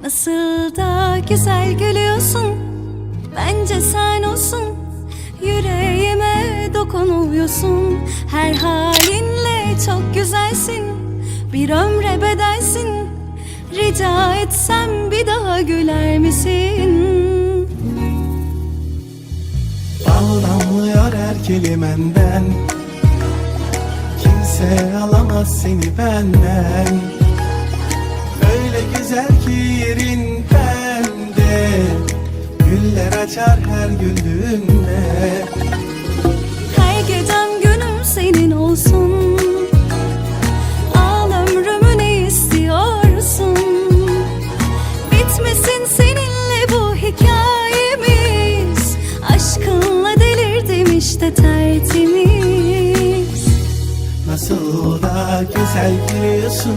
Nasıl da güzel gülüyorsun. Bence sen olsun. Yüreğime dokunuyorsun. Her halinle çok güzelsin. Bir ömre bedelsin. Rica etsem bir daha güler misin? Bal damlıyor her kelimenden. Kimse alamaz seni benden Güzel ki yerin bende Güller açar her güldüğünde. Her gecem günüm senin olsun. Al ömrümü ne istiyorsun? Bitmesin seninle bu hikayemiz. Aşkınla delirdim işte tertemiz. Nasıl da güzel gülüyorsun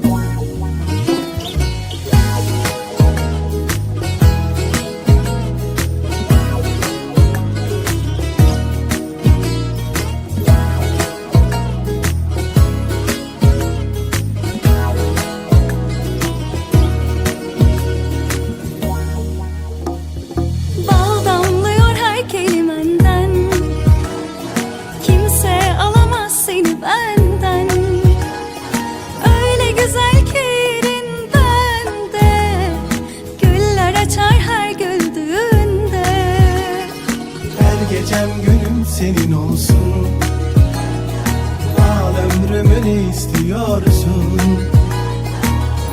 Gecem günüm senin olsun. Al ömrümü ne istiyorsun?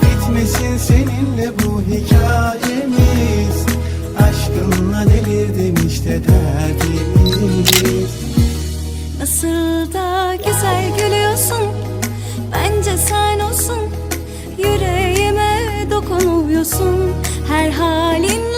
Bitmesin seninle bu hikayemiz. Aşkınla delirdim işte derdimiz. Nasıl da güzel gülüyorsun Bence sen olsun. Yüreğime dokunuyorsun Her halinle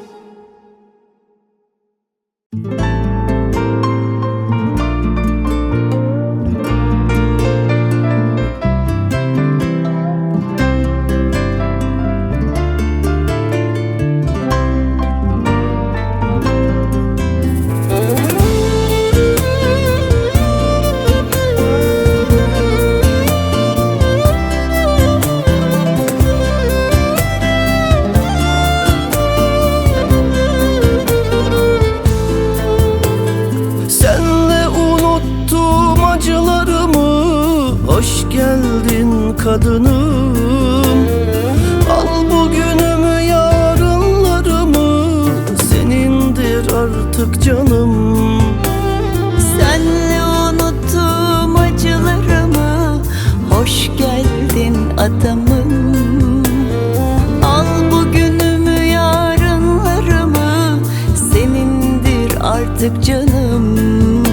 Thank you. Artık canım.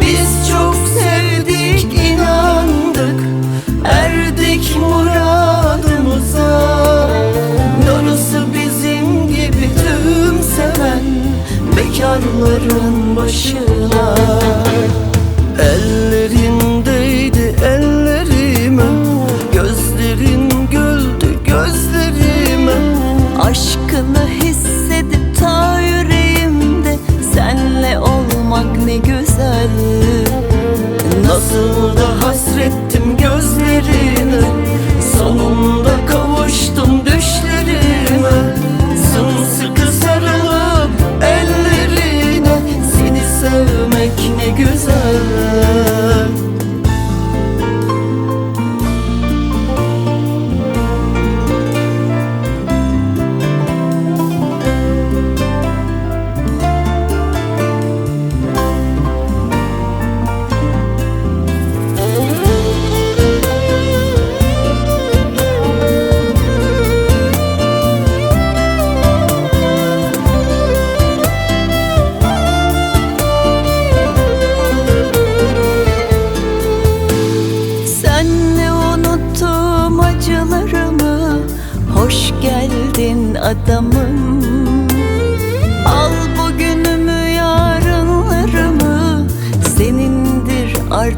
Biz çok sevdik inandık. Erdik muradımıza. Darısı bizim gibi tüm seven Bekarların başına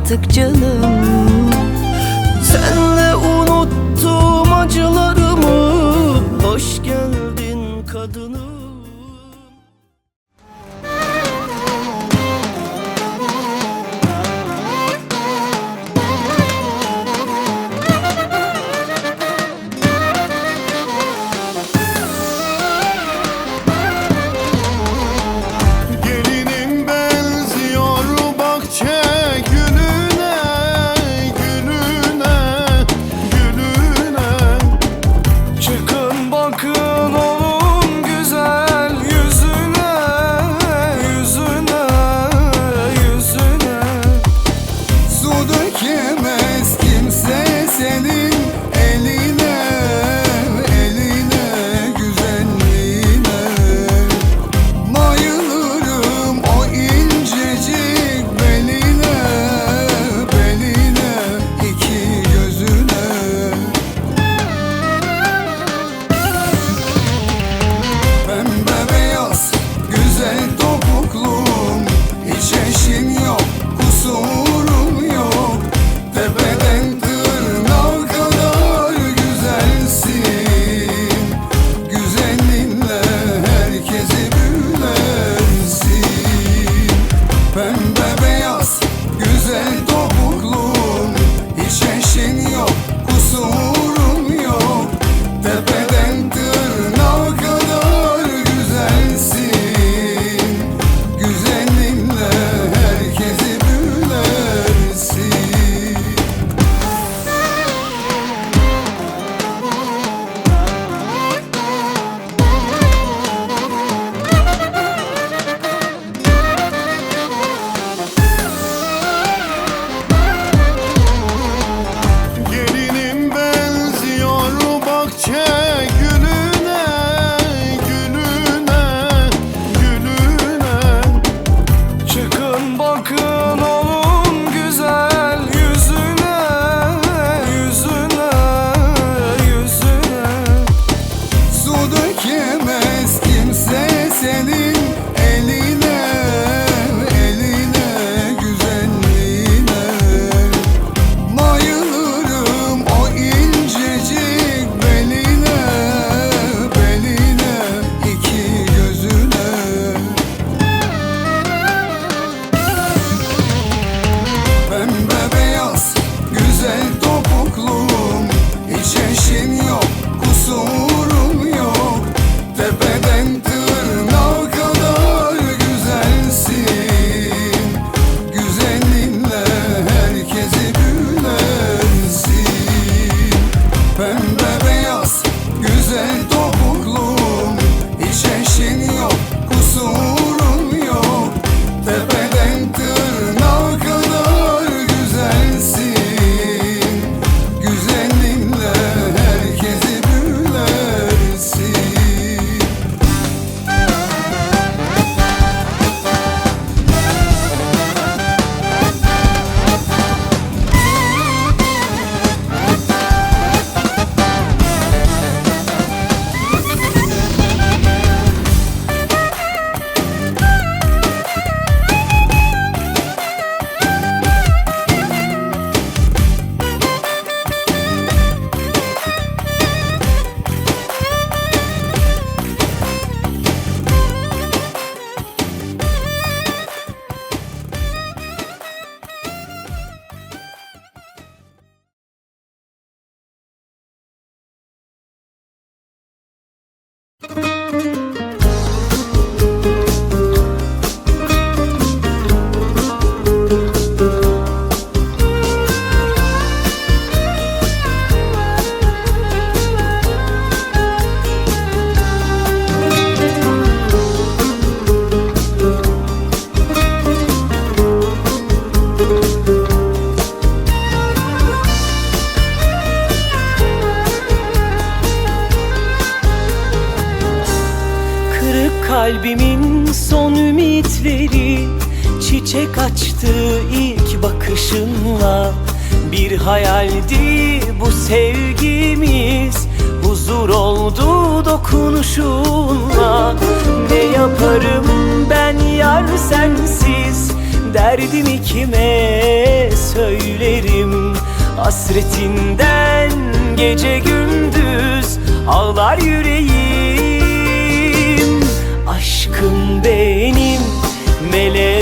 artık canım bakışınla Bir hayaldi bu sevgimiz Huzur oldu dokunuşunla Ne yaparım ben yar sensiz Derdimi kime söylerim? Hasretinden gece gündüz ağlar yüreğim. Aşkım benim meleğim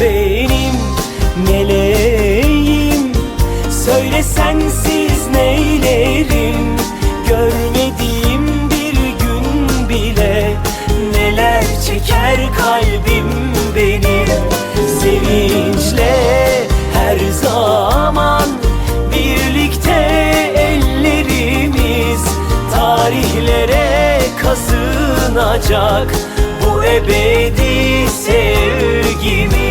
benim meleğim. Söyle sensiz neylerim? Görmediğim bir gün bile Neler çeker kalbim benim. Sevinçle kazınacak Bu ebedi sevgimiz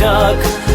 Tarihlere kazınacak Bu ebedi